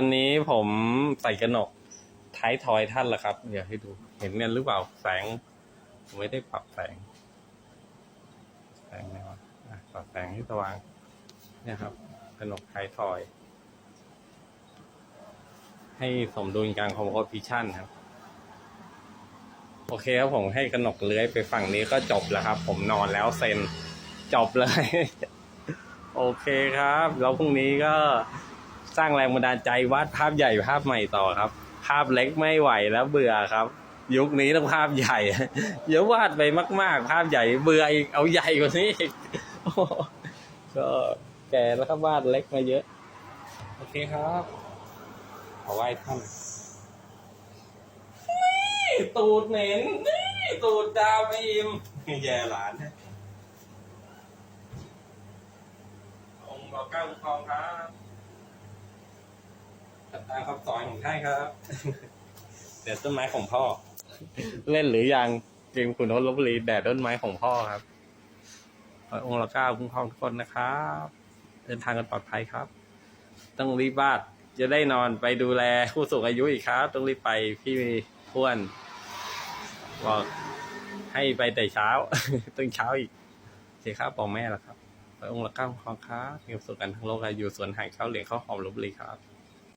วันนี้ผมใส่กระหนกท้ายทอยท่านละครับ เดี๋ยวให้ดู เห็นกันหรือเปล่าแสงผมไม่ได้ปรับแสง แสงไหนวะอะปรับแสงให้สว่าง เนี่ยครับกระหนกท้ายทอย ให้สมดุลการคอมโพสิชันครับ โอเคครับผมให้กระหนกเลื้อยไปฝั่งนี้ก็จบแล้วครับ ผมนอนแล้วเซ็นจบเลย โอเคครับ แล้วพรุ่งนี้ก็ สร้างแรงบันดาลใจวาดภาพใหญ่ภาพใหม่ต่อครับ ภาพเล็กไม่ไหวแล้วเบื่อครับ ยุคนี้ต้องภาพใหญ่เดี๋ยววาดไปมาก ๆ ภาพใหญ่เบื่ออีกเอาใหญ่กว่านี้อีกก็แก่แล้วครับวาดเล็กมาเยอะ โอเคครับขอไหว้ท่านนี่ตูดเหม็นนี่ตูดดาวไปอิมแย่หลานองค์บอกเก้าคุ้มครองครับ ตัดตามคำสอนของท่านครับ เดี๋ยวต้นไม้ของพ่อ เล่นหรือยังเกมขุนทศลบบุรีแดดต้นไม้ของพ่อครับขอให้องค์ละเก้าคุ้มครองทุกคนนะครับ เดินทางกันปลอดภัยครับ ต้องรีบบ้านจะได้นอนไปดูแลผู้สูงอายุอีกครับ ต้องรีบไปพี่พ้วนบอกให้ไปแต่เช้า ต้องเช้าอีกโอเคครับบอกแม่แล้วครับพระองค์ละเก้าของครับมีความสุขกันทั้งโลกและอยู่สวนห่งข้าวเหลียงข้าวหอมลบบุรีครับ